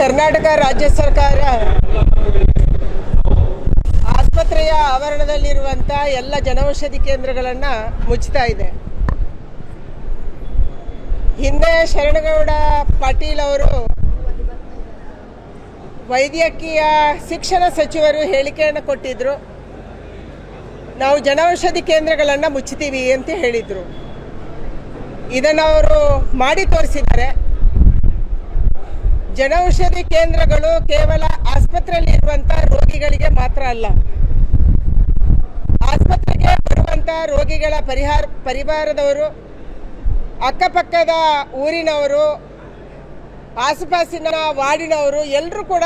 ಕರ್ನಾಟಕ ರಾಜ್ಯ ಸರ್ಕಾರ ಆಸ್ಪತ್ರೆಯ ಆವರಣದಲ್ಲಿರುವಂಥ ಎಲ್ಲ ಜನೌಷಧಿ ಕೇಂದ್ರಗಳನ್ನು ಮುಚ್ಚುತ್ತಾ ಇದೆ. ಹಿಂದೆ ಶರಣಗೌಡ ಪಾಟೀಲ್ ಅವರು ವೈದ್ಯಕೀಯ ಶಿಕ್ಷಣ ಸಚಿವರು ಹೇಳಿಕೆಯನ್ನು ಕೊಟ್ಟಿದ್ದರು ನಾವು ಜನೌಷಧಿ ಕೇಂದ್ರಗಳನ್ನು ಮುಚ್ಚುತ್ತೀವಿ ಅಂತ ಹೇಳಿದರು. ಇದನ್ನು ಅವರು ಮಾಡಿ ತೋರಿಸಿದ್ದಾರೆ. ಜನೌಷಧಿ ಕೇಂದ್ರಗಳು ಕೇವಲ ಆಸ್ಪತ್ರೆಯಲ್ಲಿ ಇರುವಂತಹ ರೋಗಿಗಳಿಗೆ ಮಾತ್ರ ಅಲ್ಲ. ಆಸ್ಪತ್ರೆಗೆ ಬರುವಂಥ ರೋಗಿಗಳ ಪರಿಹಾರ, ಪರಿವಾರದವರು, ಅಕ್ಕಪಕ್ಕದ ಊರಿನವರು, ಆಸುಪಾಸಿನ ವಾರ್ಡಿನವರು ಎಲ್ಲರೂ ಕೂಡ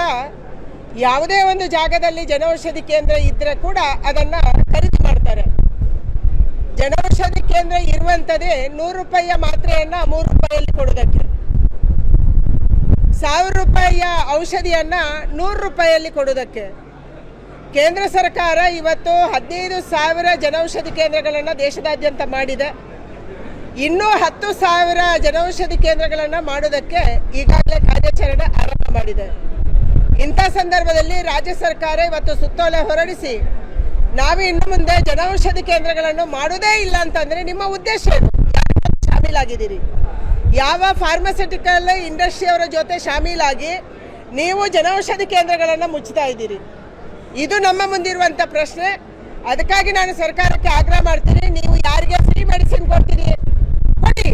ಯಾವುದೇ ಒಂದು ಜಾಗದಲ್ಲಿ ಜನೌಷಧಿ ಕೇಂದ್ರ ಇದ್ದರೆ ಕೂಡ ಅದನ್ನು ಖರೀದಿ ಮಾಡ್ತಾರೆ. ಜನೌಷಧಿ ಕೇಂದ್ರ ಇರುವಂಥದ್ದೇ ನೂರು ರೂಪಾಯಿಯ ಮಾತ್ರೆಯನ್ನು ಮೂರು ರೂಪಾಯಿಯಲ್ಲಿ ಕೊಡೋದಕ್ಕೆ. ಸಾವಿರ ರೂಪಾಯಿಯ ಔಷಧಿಯನ್ನು ನೂರು ರೂಪಾಯಿಯಲ್ಲಿ ಕೊಡೋದಕ್ಕೆ ಕೇಂದ್ರ ಸರ್ಕಾರ ಇವತ್ತು ಹದಿನೈದು ಸಾವಿರ ಜನೌಷಧಿ ಕೇಂದ್ರಗಳನ್ನು ದೇಶದಾದ್ಯಂತ ಮಾಡಿದೆ. ಇನ್ನೂ ಹತ್ತು ಸಾವಿರ ಜನೌಷಧಿ ಕೇಂದ್ರಗಳನ್ನು ಮಾಡೋದಕ್ಕೆ ಈಗಾಗಲೇ ಕಾರ್ಯಾಚರಣೆ ಆರಂಭ ಮಾಡಿದೆ. ಇಂಥ ಸಂದರ್ಭದಲ್ಲಿ ರಾಜ್ಯ ಸರ್ಕಾರ ಇವತ್ತು ಸುತ್ತೋಲೆ ಹೊರಡಿಸಿ, ನಾವು ಇನ್ನು ಮುಂದೆ ಜನೌಷಧಿ ಕೇಂದ್ರಗಳನ್ನು ಮಾಡೋದೇ ಇಲ್ಲ ಅಂತಂದರೆ ನಿಮ್ಮ ಉದ್ದೇಶ ಶಾಮೀಲಾಗಿದ್ದೀರಿ. ಯಾವ ಫಾರ್ಮಸ್ಯೂಟಿಕಲ್ ಇಂಡಸ್ಟ್ರಿಯವರ ಜೊತೆ ಶಾಮೀಲಾಗಿ ನೀವು ಜನೌಷಧಿ ಕೇಂದ್ರಗಳನ್ನು ಮುಚ್ಚುತ್ತಾ ಇದ್ದೀರಿ? ಇದು ನಮ್ಮ ಮುಂದಿರುವಂಥ ಪ್ರಶ್ನೆ. ಅದಕ್ಕಾಗಿ ನಾನು ಸರ್ಕಾರಕ್ಕೆ ಆಗ್ರಹ ಮಾಡ್ತೀನಿ. ನೀವು ಯಾರಿಗೆ ಫ್ರೀ ಮೆಡಿಸಿನ್ ಕೊಡ್ತೀರಿ? ಕೊಡಿ.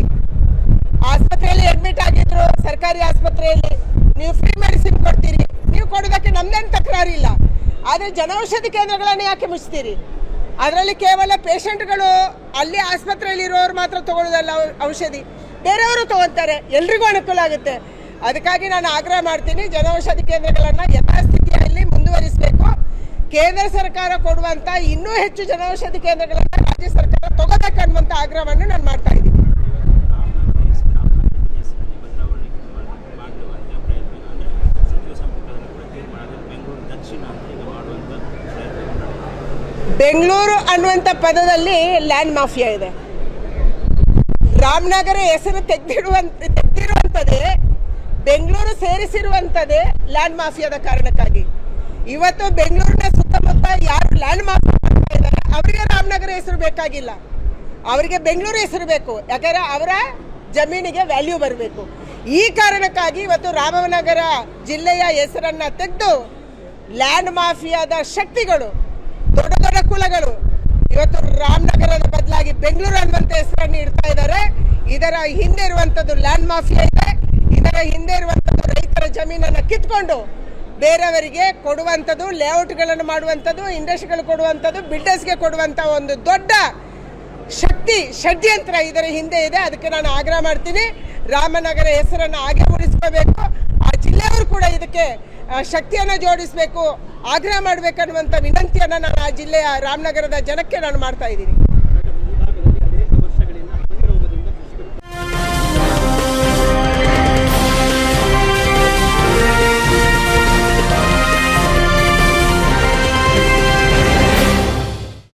ಆಸ್ಪತ್ರೆಯಲ್ಲಿ ಅಡ್ಮಿಟ್ ಆಗಿದ್ರು, ಸರ್ಕಾರಿ ಆಸ್ಪತ್ರೆಯಲ್ಲಿ ನೀವು ಫ್ರೀ ಮೆಡಿಸಿನ್ ಕೊಡ್ತೀರಿ. ನೀವು ಕೊಡೋದಕ್ಕೆ ನಮ್ದೇನು ತಕರಾರಿಲ್ಲ ಆದರೆ ಜನೌಷಧಿ ಕೇಂದ್ರಗಳನ್ನು ಯಾಕೆ ಮುಚ್ತೀರಿ? ಅದರಲ್ಲಿ ಕೇವಲ ಪೇಷಂಟ್ಗಳು ಅಲ್ಲಿ ಆಸ್ಪತ್ರೆಯಲ್ಲಿ ಇರೋರು ಮಾತ್ರ ತಗೊಳ್ಳೋದಲ್ಲ ಔಷಧಿ. ಬೇರೆಯವರು ತಗೊತಾರೆ ಎಲ್ರಿಗೂ ಅನುಕೂಲ ಆಗುತ್ತೆ. ಅದಕ್ಕಾಗಿ ನಾನು ಆಗ್ರಹ ಮಾಡ್ತೀನಿ, ಜನೌಷಧಿ ಕೇಂದ್ರಗಳನ್ನು ಯಥಾಸ್ಥಿತಿಯಲ್ಲಿ ಮುಂದುವರಿಸಬೇಕು. ಕೇಂದ್ರ ಸರ್ಕಾರ ಕೊಡುವಂಥ ಇನ್ನೂ ಹೆಚ್ಚು ಜನೌಷಧಿ ಕೇಂದ್ರಗಳನ್ನು ರಾಜ್ಯ ಸರ್ಕಾರ ತಗೋಬೇಕನ್ನುವಂಥ ಆಗ್ರಹವನ್ನು ನಾನು ಮಾಡ್ತಾ ಇದ್ದೀನಿ. ಬೆಂಗಳೂರು ಅನ್ನುವಂಥ ಪದದಲ್ಲಿ ಲ್ಯಾಂಡ್ ಮಾಫಿಯಾ ಇದೆ. ರಾಮನಗರ ಹೆಸರು ತೆಗೆದಿಡುವಂತ ತೆಗೆದಿರುವಂಥದ್ದೇ ಬೆಂಗಳೂರು ಸೇರಿಸಿರುವಂಥದ್ದೇ ಲ್ಯಾಂಡ್ ಮಾಫಿಯಾದ ಕಾರಣಕ್ಕಾಗಿ. ಇವತ್ತು ಬೆಂಗಳೂರಿನ ಸುತ್ತಮುತ್ತ ಯಾರು ಲ್ಯಾಂಡ್ ಮಾಫಿಯಾ ಅವರಿಗೆ ರಾಮನಗರ ಹೆಸರು ಬೇಕಾಗಿಲ್ಲ. ಅವರಿಗೆ ಬೆಂಗಳೂರು ಹೆಸರು ಬೇಕು, ಯಾಕಂದರೆ ಅವರ ಜಮೀನಿಗೆ ವ್ಯಾಲ್ಯೂ ಬರಬೇಕು. ಈ ಕಾರಣಕ್ಕಾಗಿ ಇವತ್ತು ರಾಮನಗರ ಜಿಲ್ಲೆಯ ಹೆಸರನ್ನು ತೆಗೆದು ಲ್ಯಾಂಡ್ ಮಾಫಿಯಾದ ಶಕ್ತಿಗಳು, ದೊಡ್ಡ ದೊಡ್ಡ ಕುಲಗಳು ಇವತ್ತು ರಾಮನಗರದ ಬದಲಾಗಿ ಬೆಂಗಳೂರು ಅನ್ನುವಂಥ ಹೆಸರನ್ನು ಇಡ್ತಾ ಇದ್ದಾರೆ. ಇದರ ಹಿಂದೆ ಇರುವಂಥದ್ದು ಲ್ಯಾಂಡ್ ಮಾಫಿಯಾ ಇದೆ. ಇದರ ಹಿಂದೆ ಇರುವಂಥದ್ದು ರೈತರ ಜಮೀನನ್ನು ಕಿತ್ಕೊಂಡು ಬೇರೆಯವರಿಗೆ ಕೊಡುವಂಥದ್ದು ಲೇಔಟ್ಗಳನ್ನು ಮಾಡುವಂಥದ್ದು ಇಂಡಸ್ಟ್ರಿಗಳು ಕೊಡುವಂಥದ್ದು ಬಿಲ್ಡರ್ಸ್ಗೆ ಕೊಡುವಂಥ ಒಂದು ದೊಡ್ಡ ಶಕ್ತಿ, ಷಡ್ಯಂತ್ರ ಇದರ ಹಿಂದೆ ಇದೆ. ಅದಕ್ಕೆ ನಾನು ಆಗ್ರಹ ಮಾಡ್ತೀನಿ. ರಾಮನಗರ ಹೆಸರನ್ನು ಹಾಗೆ ಉಳಿಸ್ಕೋಬೇಕು. ಆ ಜಿಲ್ಲೆಯವರು ಕೂಡ ಇದಕ್ಕೆ ಶಕ್ತಿಯನ್ನು ಜೋಡಿಸಬೇಕು ಆಗ್ರಹ ಮಾಡಬೇಕನ್ನುವಂಥ ವಿನಂತಿಯನ್ನು ನಾನು ಆ ಜಿಲ್ಲೆಯ ರಾಮನಗರದ ಜನಕ್ಕೆ ನಾನು ಮಾಡ್ತಾ ಇದ್ದೀನಿ.